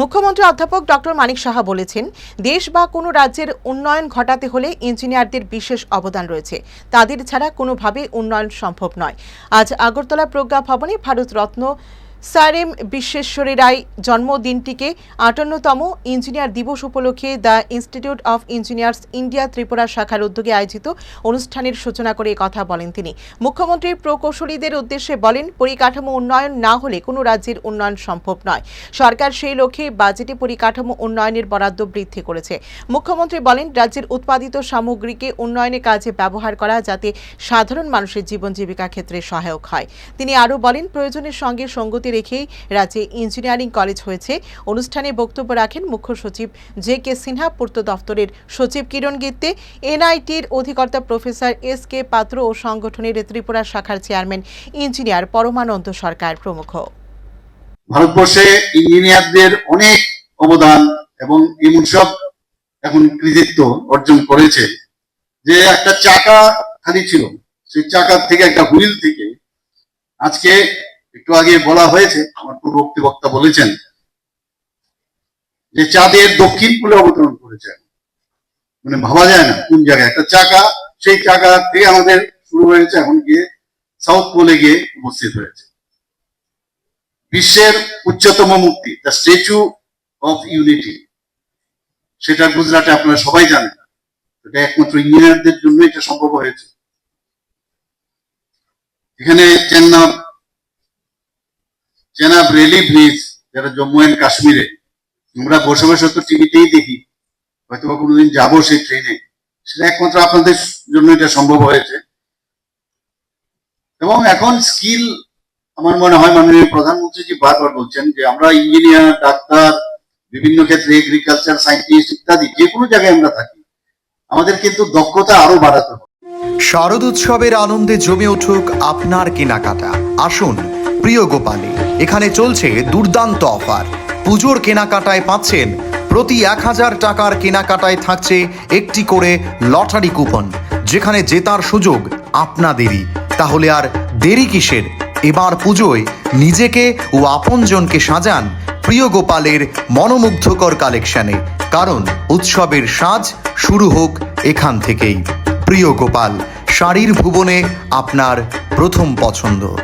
মুখ্যমন্ত্রী অধ্যাপক ডক্টর মানিক সাহা বলেছেন, দেশ বা কোনো রাজ্যের উন্নয়ন ঘটাতে হলে ইঞ্জিনিয়ারদের বিশেষ অবদান রয়েছে। তাদের ছাড়া কোনোভাবে উন্নয়ন সম্ভব নয়। আজ আগরতলা প্রজ্ঞা ভবনে ভারতরত্ন স্যার এম বিশ্বেশ্বরী রায় জন্মদিনটিকে আটান্নতম ইঞ্জিনিয়ার দিবস উপলক্ষে the institute of engineers India Tripura শাখার উদ্যোগে আয়োজিত অনুষ্ঠানের সূচনা করে কথা বলেন তিনি। মুখ্যমন্ত্রী প্রকৌশলীদের উদ্দেশ্যে বলেন, পরিকাঠামো উন্নয়ন না হলে কোনো রাজ্যের উন্নয়ন সম্ভব নয়। সরকার সেই লক্ষ্যে বাজেটে পরিকাঠামো উন্নয়নের বরাদ্দ বৃদ্ধি করেছে। মুখ্যমন্ত্রী বলেন, রাজ্যের উৎপাদিত সামগ্রীকে উন্নয়নের কাজে ব্যবহার করা যাতে সাধারণ মানুষের জীবন জীবিকা ক্ষেত্রে সহায়ক হয়। তিনি আরও বলেন, প্রয়োজনের সঙ্গে সঙ্গতি রেখেই রাজ্যে ইঞ্জিনিয়ারিং কলেজ হয়েছে। অনুষ্ঠানে বক্তব্য রাখেন মুখ্য সচিব জে কে সিনহা, পূর্ত দফতরের সচিব কিরণ গিত্তে, এনআইটির অধিকর্তা প্রফেসর এস কে পাত্র ও সংগঠনের ত্রিপুরা শাখার চেয়ারম্যান ইঞ্জিনিয়ার পরমানন্দ সরকার প্রমুখ। ভারতবর্ষে ইঞ্জিনিয়ারদের অনেক অবদান এবং এমন সব এখন কৃতিত্ব অর্জন করেছে যে একটা চাকা খালি ছিল। সেই চাকার থেকে, একটা হুইল থেকে আজকে একটু আগে বলা হয়েছে, আমার পূর্ববর্তী বক্তা বলেছেন, যে চাঁদের দক্ষিণ কূলে অবতরণ করেছে। মানে ভাবা যায় না কোন জায়গায়। একটা চাকা, সেই চাকা থেকে আমাদের শুরু হয়েছে, এখন গিয়ে সাউথ পোলে গিয়ে উপস্থিত হয়েছে। বিশ্বের উচ্চতম মুক্তি দ্য স্ট্যাচু অফ ইউনিটি সেটা গুজরাটে আপনারা সবাই জানেন। এটা একমাত্র ইঞ্জিনিয়ারদের জন্য এটা সম্ভব হয়েছে। এখানে চেন্নাব চেনাব রেলি ব্রিজ যেটা জম্মু অ্যান্ড কাশ্মীরে আমরা বসে বসে তো টিভিতেই দেখি। হয়তো বা কোনোদিন যাব সেই ট্রেনে সেটা একমাত্র আপনাদের জন্য এটা সম্ভব হয়েছে। এবং এখন স্কিল আমার মনে হয় মাননীয় প্রধানমন্ত্রীজি বারবার বলছেন যে আমরা ইঞ্জিনিয়ার ডাক্তার, বিভিন্ন ক্ষেত্রে এগ্রিকালচার সায়েন্টিস্ট ইত্যাদি যে কোনো জায়গায় আমরা থাকি। আমাদের কিন্তু দক্ষতা আরও বাড়াতে হবে। শারদ উৎসবের আনন্দে জমে উঠুক আপনার কেনাকাটা। আসুন প্রিয় গোপালে, এখানে চলছে দুর্দান্ত অফার। পুজোর কেনাকাটায় পাচ্ছেন, প্রতি এক হাজার টাকার কেনাকাটায় থাকছে একটি করে লটারি কুপন। যেখানে জেতার সুযোগ আপনাদেরই। তাহলে আর দেরি কিসের? এবার পুজোয় নিজেকে ও আপনজনকে সাজান প্রিয় গোপালের মনোমুগ্ধকর কালেকশনে। কারণ উৎসবের সাজ শুরু হোক এখান থেকেই। প্রিয় গোপাল, শাড়ির ভুবনে আপনার প্রথম পছন্দ।